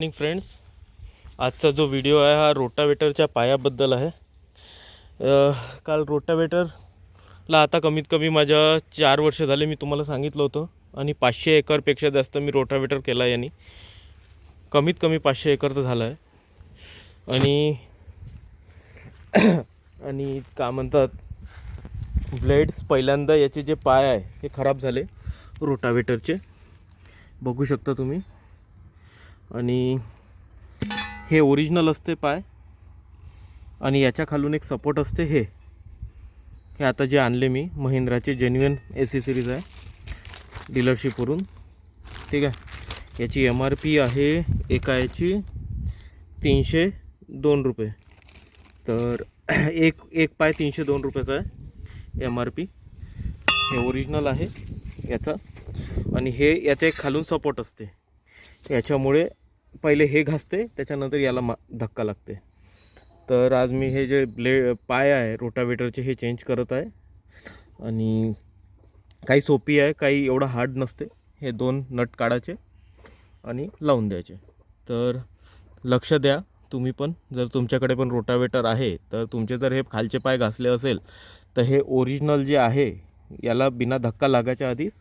Morning friends आजचा जो video आहे हा रोटावेटरच्या पायाबद्दल आहे. काल रोटावेटरला आता कमीत कमी माझ्या चार वर्ष झाले मी तुम्हाला सांगितलं होतं. आणि पाचशे एकरपेक्षा जास्त मी रोटावेटर केला आहे यांनी. कमीत कमी पाचशे एकरचं झालं आहे. आणि आणि का म्हणतात ब्लेड्स पहिल्यांदा याचे जे पाय आहे हे खराब झाले रोटावेटरचे. बघू शकता तुम्ही. आणि हे ओरिजिनल असते पाय. आणि याच्या खालून एक सपोर्ट असते हे. हे आता जे आणले मी महिंद्राचे जेन्युअन ए सी सिरीज आहे. डीलरशिपवरून ठीक आहे? याची एम आर पी आहे एका याची तीनशे दोन रुपये. तर एक एक पाय तीनशे दोन रुपयाचा आहे एम आर पी हे ओरिजिनल आहे याचा. आणि हे याचा एक खालून सपोर्ट असते. याच्यामुळे पहिले हे घासते त्याच्यानंतर याला मा धक्का लागते. तर आज मी हे जे ब्ले पाय आहे रोटावेटरचे हे चेंज करत आहे. आणि काही सोपी आहे काही एवढं हार्ड नसते. हे दोन नट काढायचे आणि लावून द्यायचे. तर लक्ष द्या तुम्ही पण. जर तुमच्याकडे पण रोटावेटर आहे तर तुमचे जर हे खालचे पाय घासले असेल तर हे ओरिजिनल जे आहे याला बिना धक्का लागायच्या आधीच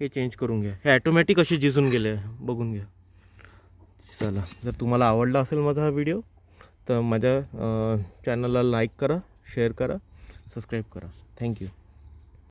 हे चेंज करून घ्या. हे ॲटोमॅटिक असे झिजून गेले. बघून घ्या. चला जर तुम्हाला आवडला असेल माझा हा व्हिडिओ तर माझ्या चॅनलला लाईक करा शेअर करा सबस्क्राईब करा. थँक्यू